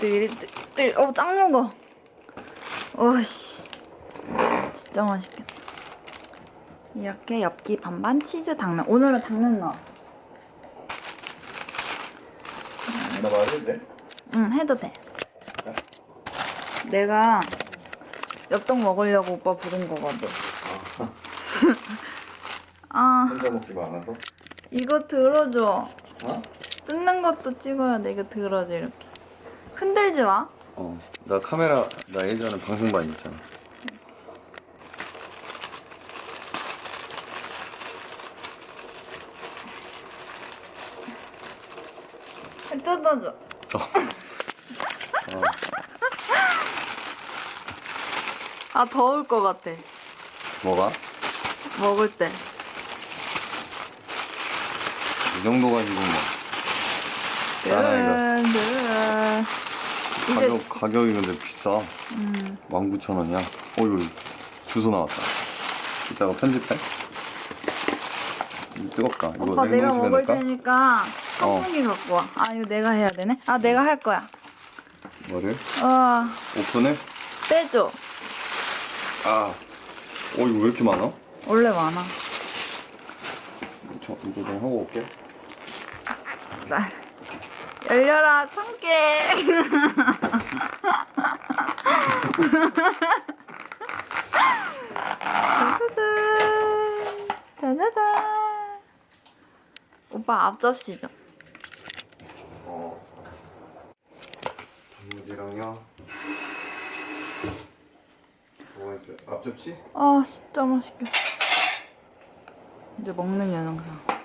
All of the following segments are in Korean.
띠리띠리. 어, 짱 먹어. 오씨. 진짜 맛있겠다. 이렇게 엽기 반반 치즈 당면. 오늘은 당면 넣어. 나 말해도 돼? 응, 해도 돼. 내가 엽떡 먹으려고 오빠 부른 거거든. 아, 혼자 먹지 말아서? 이거 들어줘. 어? 뜯는 것도 찍어야 돼. 이거 들어줘, 이렇게. 흔들지 마. 어. 나 카메라, 나 예전에 방송반 있잖아. 뜯어줘. 아, 더울 것 같아. 뭐가? 먹을 때. 이 정도 가지고 뭐. 야, 든, 든. 이제, 가격, 가격이 근데 비싸. 음, 19,000원이야. 어, 이거 주소 나왔다. 이따가 편집해? 뜨겁다. 이거 오빠 내가 먹을 넣을까? 테니까 어. 깐풍기 갖고 와. 아, 이거 내가 해야 되네? 아, 내가 할 거야. 뭐를? 와, 오픈을? 빼줘. 아. 어, 이거 왜 이렇게 많아? 원래 많아. 저, 이거 좀 하고 올게. 나- 열려라, 참깨. 짜자잔. 짜자잔. 오빠 앞접시죠. 어. 단무지랑요. 뭐가 있어요? 앞접시? 아, 진짜 맛있겠어. 이제 먹는 영상.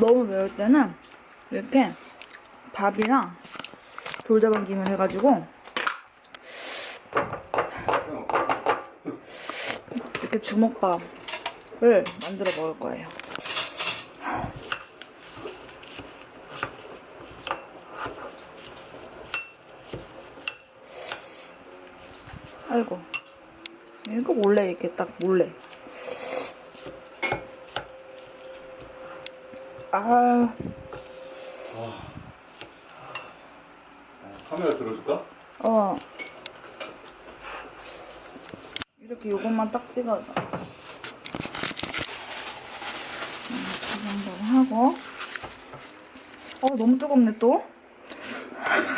너무 매울 때는 이렇게 밥이랑 돌자반 김을 해가지고 이렇게 주먹밥을 만들어 먹을 거예요. 아이고 이거 몰래 이렇게 딱 몰래 아 카메라 들어줄까? 어. 이렇게 요것만 딱 찍어줘. 음, 이 정도로 하고. 어, 너무 뜨겁네, 또.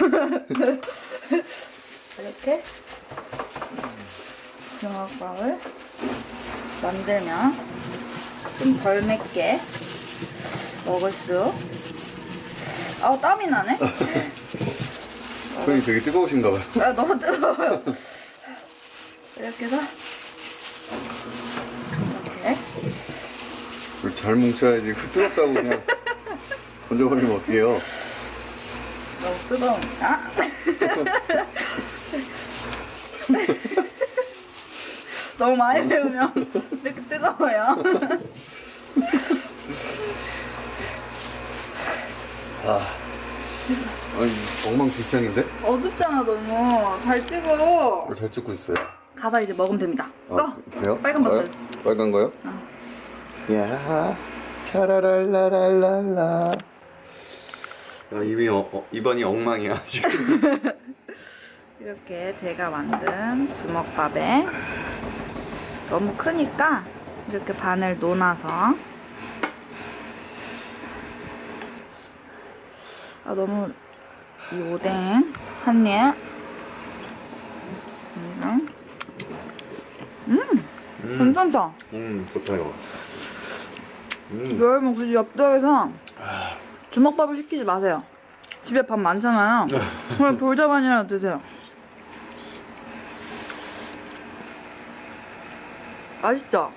이렇게 중화밥을 만들면 좀 덜 맵게 먹을 수. 아우, 땀이 나네? 손이 되게 뜨거우신가 봐요. 아, 너무 뜨거워요. 이렇게 해서 이렇게 이걸 잘 뭉쳐야지. 그 뜨겁다고 그냥 던져버리면 어떡해요. 너무 뜨거우니까 너무 많이 배우면 이렇게 뜨거워요. 아. 아니, 엉망진창인데? 어둡잖아 너무 잘 찍어. 잘 찍고 있어요. 가서 이제 먹으면 됩니다. 아, 꺼. 그래요? 빨간 버튼. 아, 빨간 거요? 야, 샤라랄라랄랄라. 야, 입이 어, 어, 입안이 엉망이야 지금. 이렇게 제가 만든 주먹밥에 너무 크니까 이렇게 반을 놓아서 아 너무 이 오뎅 한입. 음, 음 음, 괜찮다. 음 좋다 이거. 음, 여러분 굳이 엽떡에서 주먹밥을 시키지 마세요. 집에 밥 많잖아요. 그냥 돌자반이라도 드세요. 맛있죠?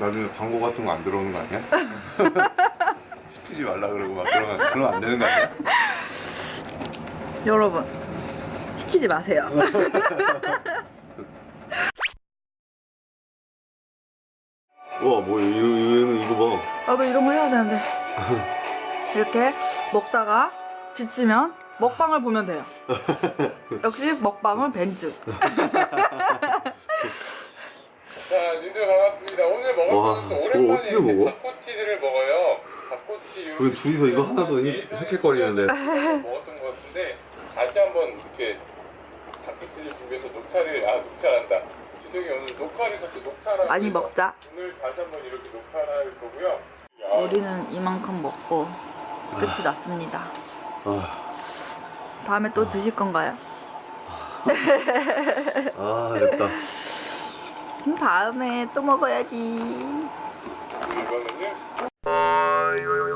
나중에 광고 같은 거 안 들어오는 거 아니야? 시키지 말라 그러고 막 그러면 그러면 안 되는 거 아니야? 여러분 시키지 마세요 와 뭐야 이거 얘는 이거 봐. 나도 이런 거 해야 되는데 이렇게 먹다가 지치면 먹방을 보면 돼요 역시 먹방은 벤츠 자, 님들 반갑습니다. 오늘 먹을 와, 저거 오랜만에 어떻게 이렇게 먹어? 닭꼬치들을 먹어요. 그 둘이서 이거 하나도 헥헥거리는데. 먹었던 것 같은데 다시 한번 이렇게 닭꼬치를 준비해서 녹차를 아 녹차란다. 주정이 오늘 녹화를 자꾸 녹차라고. 많이 먹자 오늘 다시 한번 이렇게 녹화를 할 거고요. 야, 우리는 이만큼 먹고 끝이 났습니다 아, 다음에 또 드실 건가요? 아 됐다. 음, 다음에 또 먹어야지 이거는요. you, you, you.